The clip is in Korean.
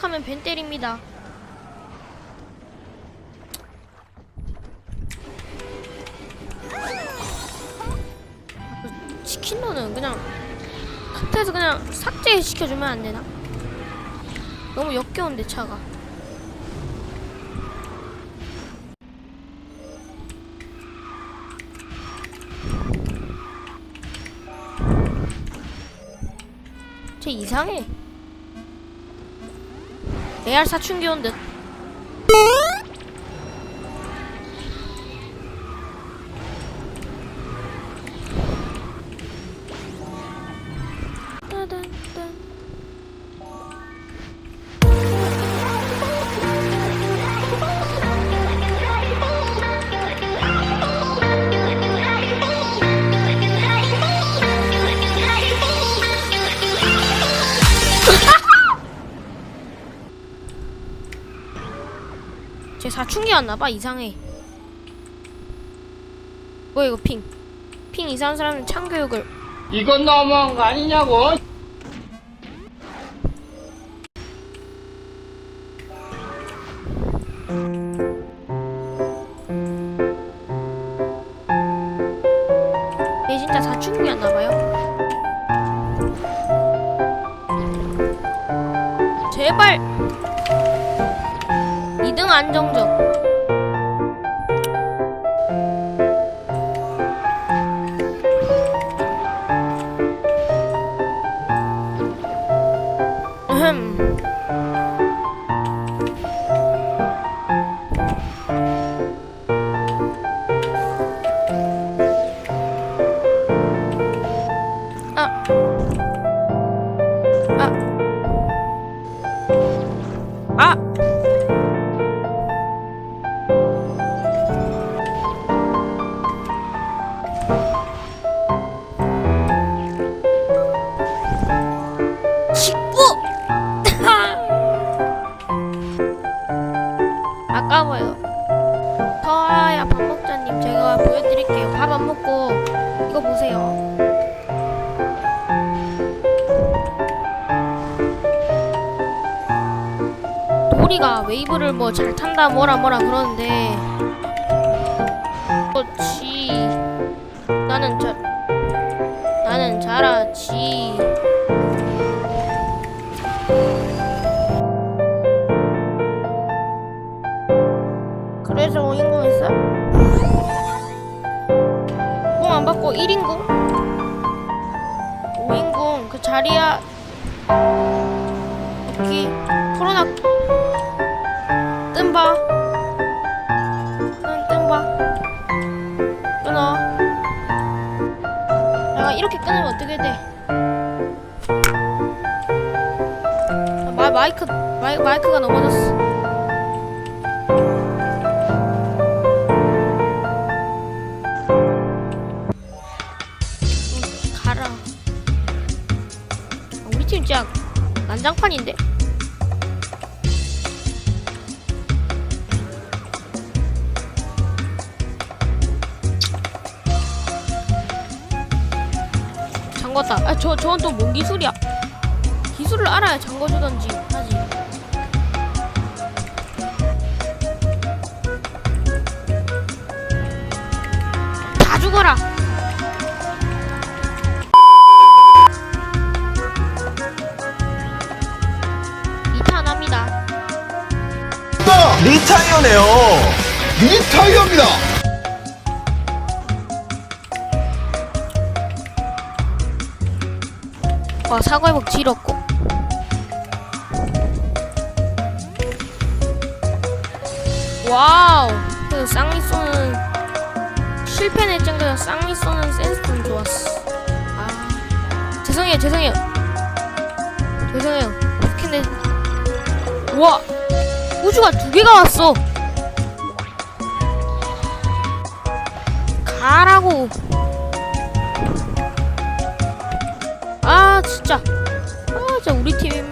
생각하면 벤 때립니다. 치킨로는 그냥 카트에서 그냥 삭제 시켜주면 안 되나? 너무 역겨운데 차가. 쟤 이상해. AR 사춘기 온 듯. 사춘기 왔나봐? 이상해. 뭐야 이거 핑? 핑 이상한 사람은 참교육을. 이건 너무한 거 아니냐고. 얘 진짜 사춘기 왔나봐요? 제발 2등 안정적 음. 안 먹고 이거 보세요. 도리가 웨이브를 뭐 잘 탄다 뭐라 뭐라 그러는데 그렇지 나는 잘 나는 잘하지 그래서 5인공 했어? 공안 받고 1인공? 5인공. 그 자리야. 여기 코로나 뜸봐. 응 뜸봐. 끊어. 내가 이렇게 끊으면 어떻게 돼? 아, 마, 마이크 마이, 마이크가 넘어졌어 팀 진짜 난장판인데 잠궜다. 아, 저, 저건 또 뭔 기술이야? 기술을 알아야 잠궈주던지 하지. 다 죽어라! 리타이어네요. 리타이어입니다. 와, 사과회복 지렸고. 와우! 그 쌍미 쏘는 실패 냈정보다 쌍미 쏘는 센스는 좋았어. 아, 죄송해요, 죄송해요. 죄송해요. 근데 와, 우주가 두 개가 왔어. 가라고. 아, 진짜. 아, 진짜 우리 팀